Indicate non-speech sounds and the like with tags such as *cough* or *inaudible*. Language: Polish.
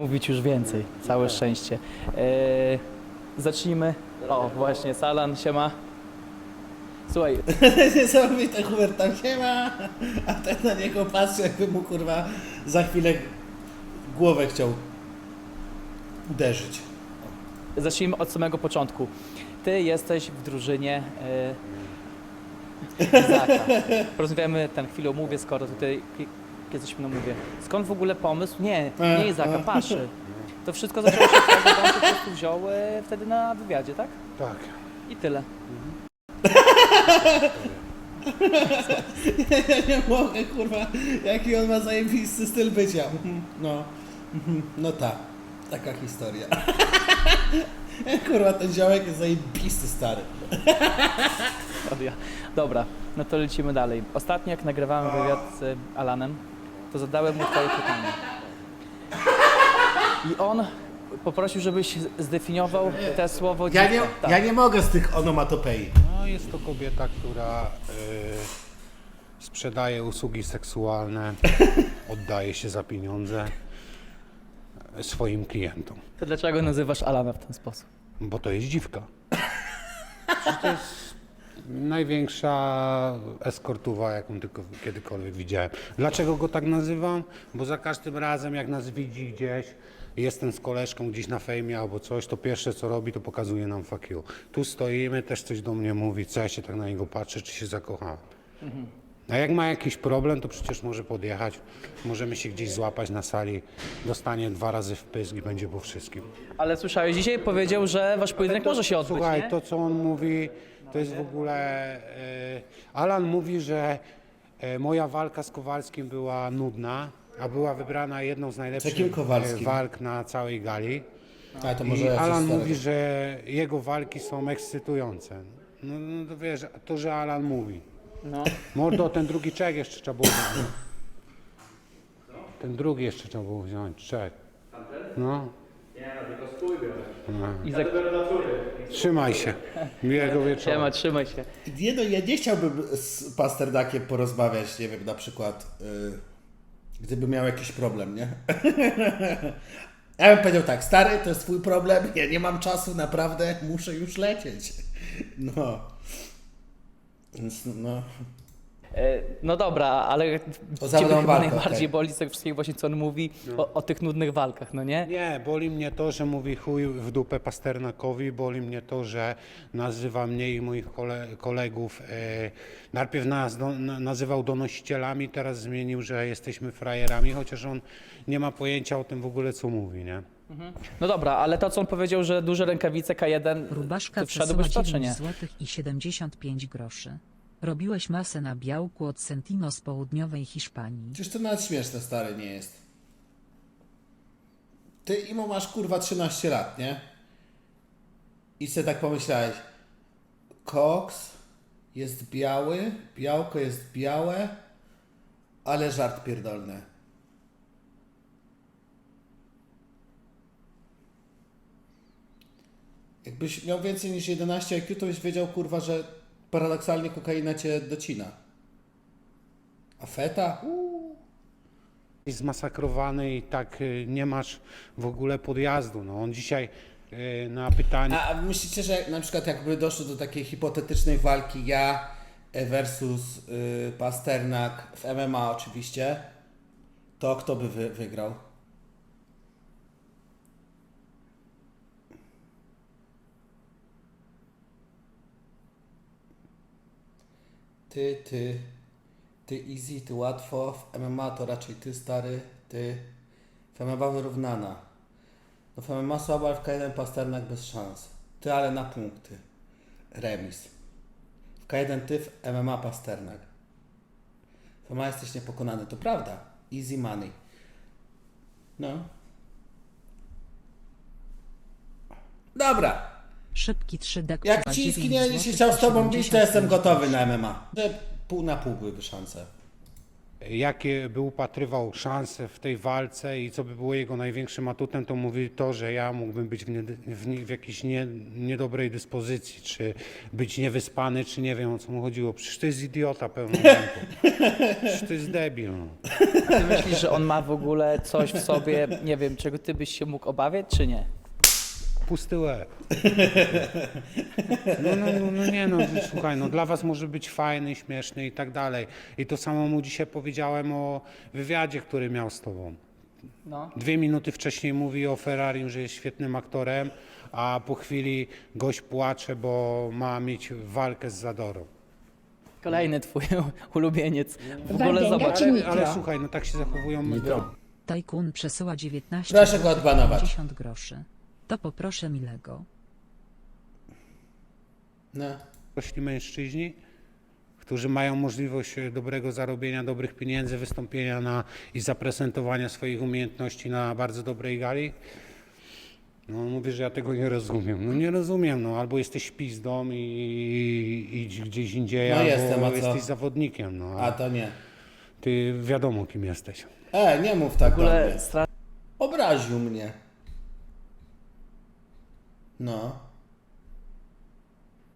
mówić już więcej. Całe szczęście. E, zacznijmy. O, właśnie, Salan się ma. Słuchaj, *laughs* Niesamowite, Hubert tam się ma, a ten na niego patrzy, jakby mu kurwa za chwilę głowę chciał uderzyć. zacznijmy od samego początku. Ty jesteś w drużynie e, *laughs* Izaka. Porozmawiamy ten chwilę mówię, skoro tutaj jesteśmy na mówię. Skąd w ogóle pomysł? Nie, nie Izaka, Paszy. *laughs* To wszystko zaczęło się od tego, że on po prostu wziął e, wtedy na wywiadzie, tak? Tak. I tyle. Ja *laughs* nie mogę, kurwa, jaki on ma zajebisty styl bycia. Mhm, No, mhm, no tak, taka historia. *laughs* Kurwa, ten ziołek jest zajebisty, stary. Dobra, no to lecimy dalej. Ostatnio jak nagrywałem wywiad z e, Alanem, to zadałem mu twoje pytanie. I on poprosił, żebyś zdefiniował te słowo Ja nie, dziwka. Tak. ja nie mogę z tych onomatopei. No jest to kobieta, która y, sprzedaje usługi seksualne, *laughs* oddaje się za pieniądze y, swoim klientom. To dlaczego nazywasz Alana w ten sposób? Bo to jest dziwka. Przecież to jest największa eskortuwa, jaką tylko kiedykolwiek widziałem. Dlaczego go tak nazywam? Bo za każdym razem, jak nas widzi gdzieś, jestem z koleżką gdzieś na fejmie albo coś, to pierwsze co robi, to pokazuje nam fuck you. Tu stoimy, też coś do mnie mówi, co ja się tak na niego patrzę, czy się zakochałem. A jak ma jakiś problem, to przecież może podjechać, możemy się gdzieś złapać na sali, dostanie dwa razy w pysk i będzie po wszystkim. Ale słyszałeś, dzisiaj powiedział, że wasz pojedynek może się odbyć, Słuchaj, nie? to co on mówi, to jest w ogóle. E, Alan mówi, że e, moja walka z Kowalskim była nudna, a była wybrana jedną z najlepszych Kowalskim? e, walk na całej gali. A to I może coś Alan mówi, że jego walki są ekscytujące. No, no to wiesz, to, że Alan mówi. No. Mordo, ten drugi czek jeszcze trzeba było wziąć. Ten drugi jeszcze trzeba było wziąć, czek. No. Izak, Trzymaj się. Miłego wieczoru. siema, trzymaj się. Nie no, ja nie chciałbym z Pasternakiem porozmawiać, nie wiem, na przykład, y, gdyby miał jakiś problem, nie? *laughs* ja bym powiedział tak, stary, to jest twój problem, ja nie mam czasu, naprawdę, muszę już lecieć. No. Więc no. E, No dobra, ale ciebie chyba walkę, najbardziej okej. boli z tego wszystkiego właśnie, co on mówi o, o tych nudnych walkach, no nie? Nie, boli mnie to, że mówi chuj w dupę Pasternakowi, boli mnie to, że nazywa mnie i moich kole, kolegów, e, najpierw nas do, na, nazywał donosicielami, teraz zmienił, że jesteśmy frajerami, chociaż on nie ma pojęcia o tym w ogóle, co mówi, nie? No dobra, ale to, co on powiedział, że duże rękawice K1, Rubaszka to, czy 9 nie? zł i 75 groszy. Robiłeś masę na białku od Sentino z południowej Hiszpanii. Przecież to nawet śmieszne, stary, nie jest. Ty, Imo, masz kurwa 13 lat, nie? I sobie tak pomyślałeś, koks jest biały, białko jest białe, ale żart pierdolny. Jakbyś miał więcej niż 11 IQ, to byś wiedział, kurwa, że paradoksalnie kokaina cię docina. A feta? Uuu. Jesteś zmasakrowany i tak y, nie masz w ogóle podjazdu. No, on dzisiaj y, na pytanie... A myślicie, że na przykład jakby doszło do takiej hipotetycznej walki ja versus y, Pasternak w MMA oczywiście, to kto by wy, wygrał? Ty, ty, ty easy, ty łatwo, w MMA to raczej ty stary, ty w MMA wyrównana. No w MMA słaba, ale w K1 Pasternak bez szans. Ty ale na punkty. Remis. W K1 ty, w MMA Pasternak. W MMA jesteś niepokonany, to prawda. Easy money. No. Dobra. Szybki 3D Jak 9 nie będzie się chciał z tobą bić, to jestem 75 gotowy na MMA. Że pół na pół byłyby szanse. jakie by upatrywał szanse w tej walce i co by było jego największym atutem, to mówi to, że ja mógłbym być w, nie, w, nie, w jakiejś nie, niedobrej dyspozycji, czy być niewyspany, czy nie wiem o co mu chodziło. Przecież to jest idiota pełną ręką. *laughs* Przecież to jest debil. No. Ty myślisz, że on ma w ogóle coś w sobie, nie wiem, czego ty byś się mógł obawiać, czy nie? Pusty łeb. *laughs* No, no, no, no nie no, słuchaj, no dla was może być fajny, śmieszny i tak dalej. I to samo mu dzisiaj powiedziałem o wywiadzie, który miał z tobą. No. Dwie minuty wcześniej mówi o Ferrari, że jest świetnym aktorem, a po chwili gość płacze, bo ma mieć walkę z Zadorą. Kolejny twój *laughs* ulubieniec. W ogóle Wardęga zobacz. czy Ale, Nitro? ale słuchaj, no tak się zachowują Tajkun przesyła 19 Proszę go odbanować. 50 groszy. To poproszę milego. No. dorośli mężczyźni, którzy mają możliwość e, dobrego zarobienia, dobrych pieniędzy, wystąpienia na, i zaprezentowania swoich umiejętności na bardzo dobrej gali. No mówię, że ja tego nie rozumiem. No nie rozumiem, no albo jesteś pizdą i, i idź gdzieś indziej, No albo jestem, a co? jesteś zawodnikiem. No, A a to nie. ty wiadomo kim jesteś. E, nie mów tak W do mnie. Obraził mnie. No.